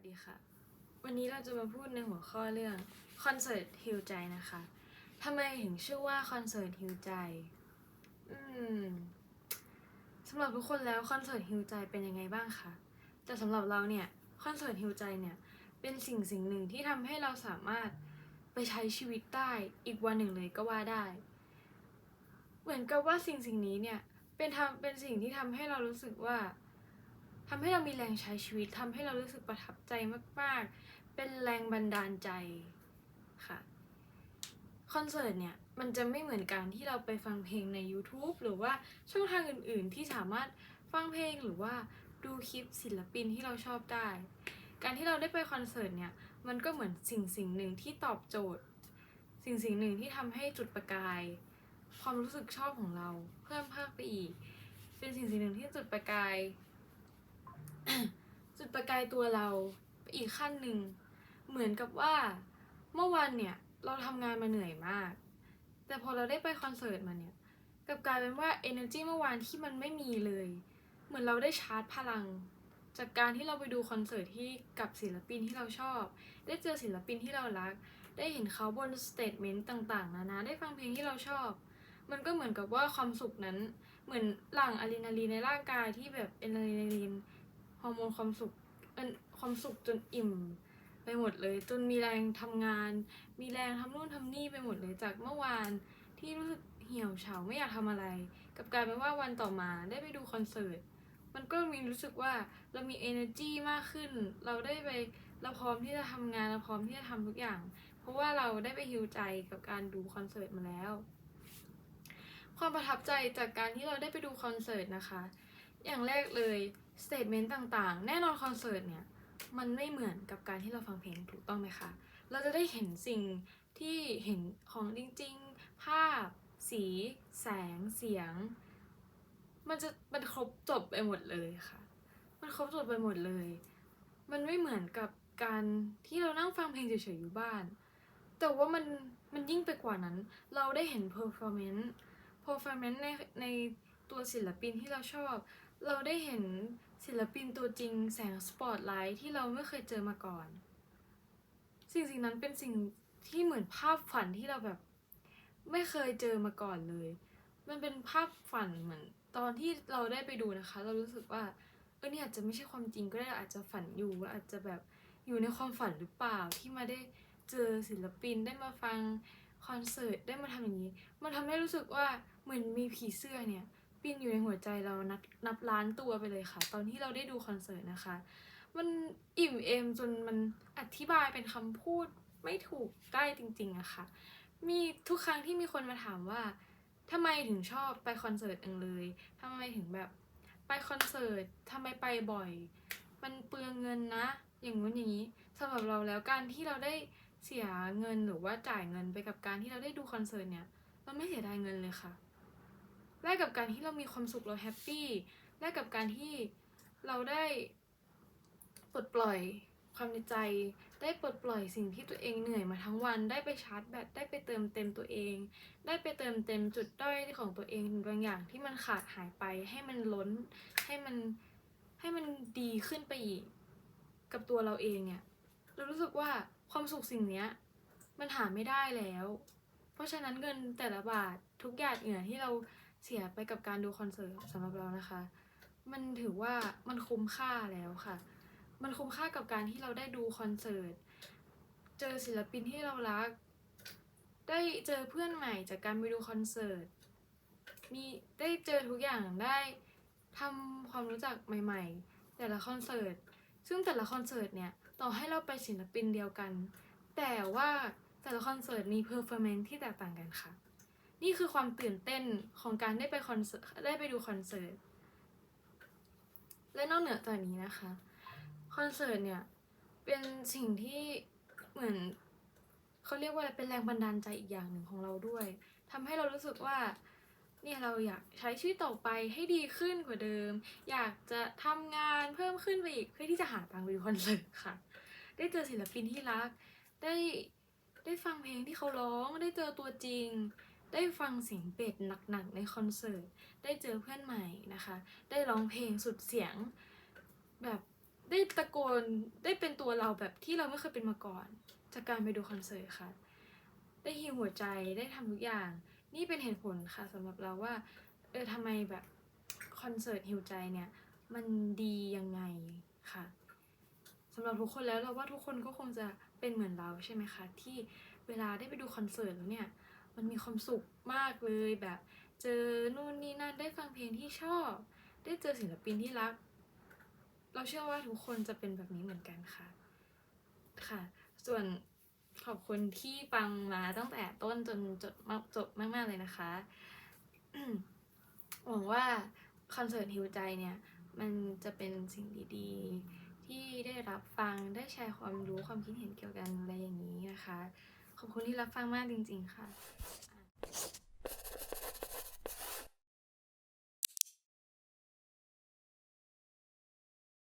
สดีค่ะ วันนี้เราจะมาพูดในหัวข้อเรื่องคอนเสิร์ตฮิวใจนะคะทำไมถึงชื่อว่าคอนเสิร์ตฮิวใจ อืมสำหรับทุกคนแล้วคอนเสิร์ตฮิวใจเป็นยังไงบ้างคะแต่สำหรับเราเนี่ยคอนเสิร์ตฮิวใจเนี่ยเป็นสิ่งสิ่งหนึ่งที่ทำให้เราสามารถไปใช้ชีวิตได้อีกวันหนึ่งเลยก็ว่าได้ เหมือนกับว่าสิ่งสิ่งนี้เนี่ยเป็นทำเป็นสิ่งที่ทำให้เรารู้สึกว่า ทำให้เรามีแรงใช้ชีวิตทำให้เรารู้สึกประทับใจมาก ๆ เป็นแรงบันดาลใจค่ะคอนเสิร์ตเนี่ยมันจะไม่เหมือนการที่เราไปฟังเพลงใน YouTube หรือว่าช่องทางอื่น ๆ ที่สามารถฟังเพลงหรือว่าดูคลิปศิลปินที่เราชอบได้ การที่เราได้ไปคอนเสิร์ตเนี่ยมันก็เหมือนสิ่งสิ่งหนึ่งที่ตอบโจทย์ สิ่งสิ่งหนึ่งที่ทำให้จุดประกาย ความรู้สึกชอบของเราเพิ่มภาคไปอีก เป็นสิ่งสิ่งหนึ่งที่จุดประกาย จุดประกายตัวเราไปอีกขั้นหนึ่ง เหมือนกับว่าเมื่อวานเนี่ยเราทำงานมาเหนื่อยมาก แต่พอเราได้ไปคอนเสิร์ตมาเนี่ยกับกลายเป็นว่า energy เมื่อวานที่มันไม่มีเลย เหมือนเราได้ชาร์จพลัง จากการที่เราไปดูคอนเสิร์ตที่กับศิลปินที่เราชอบ ได้เจอศิลปินที่เรารัก ได้เห็นเขาบนสเตทเมนต์ต่างๆ นานาได้ฟังเพลงที่เราชอบ มันก็เหมือนกับว่าความสุขนั้น เหมือนหลั่งอะดรีนาลีนในร่างกายที่แบบอะดรีนาลีน ฮอร์โมนความสุขเอิ่นความสุขจนอิ่มไปหมดเลย จนมีแรงทำงาน มีแรงทำนู่นทำนี่ไปหมดเลยจากเมื่อวานที่รู้สึกเหี่ยวเฉาไม่อยากทำอะไร กับกลายเป็นว่าวันต่อมาได้ไปดูคอนเสิร์ตมันก็มีรู้สึกว่าเรามี energy มากขึ้น เราได้ไปเราพร้อมที่จะทำงาน เราพร้อมที่จะทำทุกอย่าง เพราะว่าเราได้ไปฮิวใจกับการดูคอนเสิร์ตมาแล้ว ความประทับใจจากการที่เราได้ไปดูคอนเสิร์ตนะคะ อย่างแรกเลย สเตทเมนต์ต่างๆ แน่นอนคอนเสิร์ตเนี่ย มันไม่เหมือนกับการที่เราฟังเพลงถูกต้องไหมคะ เราจะได้เห็นสิ่งที่เห็นของจริงๆ ภาพ สี แสง เสียง มันจะมันครบจบไปหมดเลยค่ะ มันครบจบไปหมดเลย มันไม่เหมือนกับการที่เรานั่งฟังเพลงเฉยๆอยู่บ้าน แต่ว่ามันมันยิ่งไปกว่านั้น เราได้เห็น performance performance ในในตัวศิลปินที่เราชอบ เราได้เห็นศิลปินตัวจริงแสงสปอตไลท์ที่เราไม่เคยเจอมาก่อน สิ่งสิ่งนั้นเป็นสิ่งที่เหมือนภาพฝันที่เราแบบไม่เคยเจอมาก่อนเลย มันเป็นภาพฝันเหมือนตอนที่เราได้ไปดูนะคะ เรารู้สึกว่าเออเนี่ยอาจจะไม่ใช่ความจริงก็ได้อาจจะฝันอยู่ว่าอาจจะแบบอยู่ในความฝันหรือเปล่าที่มาได้เจอศิลปินได้มาฟังคอนเสิร์ตได้มาทำอย่างนี้ มันทำให้รู้สึกว่าเหมือนมีผีเสื้อเนี่ย บินอยู่ในหัวใจเรานับนับล้านตัวไปเลยค่ะ ตอนที่เราได้ดูคอนเสิร์ตนะคะ มันอิ่มเอมจนมันอธิบายเป็นคำพูดไม่ถูกได้จริงๆอะค่ะ มีทุกครั้งที่มีคนมาถามว่าทำไมถึงชอบไปคอนเสิร์ตเองเลยทำไมถึงแบบไปคอนเสิร์ตทำไมไปบ่อย มันเปลืองเงินนะ อย่างนู้นอย่างนี้สำหรับเราแล้วการที่เราได้เสียเงินหรือว่าจ่ายเงินไปกับการที่เราได้ดูคอนเสิร์ตเนี่ย เราไม่เสียดายเงินเลยค่ะ แลกกับการที่เรามีความสุขเราแฮปปี้แลกกับการที่เราได้ปลดปล่อยความในใจ ได้ปลดปล่อยสิ่งที่ตัวเองเหนื่อยมาทั้งวัน ได้ไปชาร์จแบตได้ไปเติมเต็มตัวเอง ได้ไปเติมเต็มจุดด้อยของตัวเองบางอย่างที่มันขาดหายไป ให้มันล้นให้มันให้มันดีขึ้นไปอีกกับตัวเราเองเนี่ยเรารู้สึกว่าความสุขสิ่งเนี้ยมันหาไม่ได้แล้ว เพราะฉะนั้นเงินแต่ละบาททุกหยาดเหงื่อที่เรา เสียไปกับการดูคอนเสิร์ตสำหรับเรานะคะ มันถือว่ามันคุ้มค่าแล้วค่ะ มันคุ้มค่ากับการที่เราได้ดูคอนเสิร์ต เจอศิลปินที่เรารัก ได้เจอเพื่อนใหม่จากการไปดูคอนเสิร์ต มีได้เจอทุกอย่างได้ทำความรู้จักใหม่ ๆ แต่ละคอนเสิร์ต ซึ่งแต่ละคอนเสิร์ตเนี่ยต่อให้เราไปศิลปินเดียวกัน แต่ว่าแต่ละคอนเสิร์ตมีเพอร์ฟอร์แมนที่แตกต่างกันค่ะ นี่คือความตื่นเต้นของการได้ไปคอนเสิร์ตได้ไปดูคอนเสิร์ต และนอกเหนือจากนี้นะคะ คอนเสิร์ตเนี่ยเป็นสิ่งที่เหมือนเขาเรียกว่าอะไรเป็นแรงบันดาลใจอีกอย่างหนึ่งของเราด้วยทำให้เรารู้สึกว่าเนี่ยเราอยากใช้ชีวิตต่อไปให้ดีขึ้นกว่าเดิม อยากจะทำงานเพิ่มขึ้นไปอีกเพื่อที่จะหาตังค์ไปดูคอนเสิร์ตค่ะ ได้เจอศิลปินที่รัก ได้ได้ฟังเพลงที่เขาร้อง ได้เจอตัวจริง ได้ฟังเสียงเป็ดหนักๆในคอนเสิร์ต ได้เจอเพื่อนใหม่นะคะ ได้ร้องเพลงสุดเสียงแบบได้ตะโกนได้เป็นตัวเราแบบที่เราไม่เคยเป็นมาก่อน จากการไปดูคอนเสิร์ตค่ะ ได้ฮิวหัวใจได้ทำทุกอย่าง นี่เป็นเหตุผลค่ะสำหรับเราว่าเออทำไมแบบคอนเสิร์ตฮิวใจเนี่ยมันดียังไงค่ะสำหรับทุกคนแล้วเราว่าทุกคนก็คงจะเป็นเหมือนเราใช่ไหมคะ ที่เวลาได้ไปดูคอนเสิร์ตแล้วเนี่ย มันมีความสุขมากเลยแบบ เจอนู่นนี่นั่นได้ฟังเพลงที่ชอบ ได้เจอศิลปินที่รัก เราเชื่อว่าทุกคนจะเป็นแบบนี้เหมือนกันค่ะ ค่ะ ส่วนขอบคุณที่ฟังมาตั้งแต่ต้นจนจบมากจบมาก ๆ เลยนะคะหวังว่าคอนเสิร์ตฮิวใจเนี่ย มันจะเป็นสิ่งดีๆ ที่ได้รับฟังได้แชร์ความรู้ความคิดเห็นเกี่ยวกันอะไรอย่างนี้นะคะ ขอบคุณที่รับฟังมากจริง ๆ ค่ะ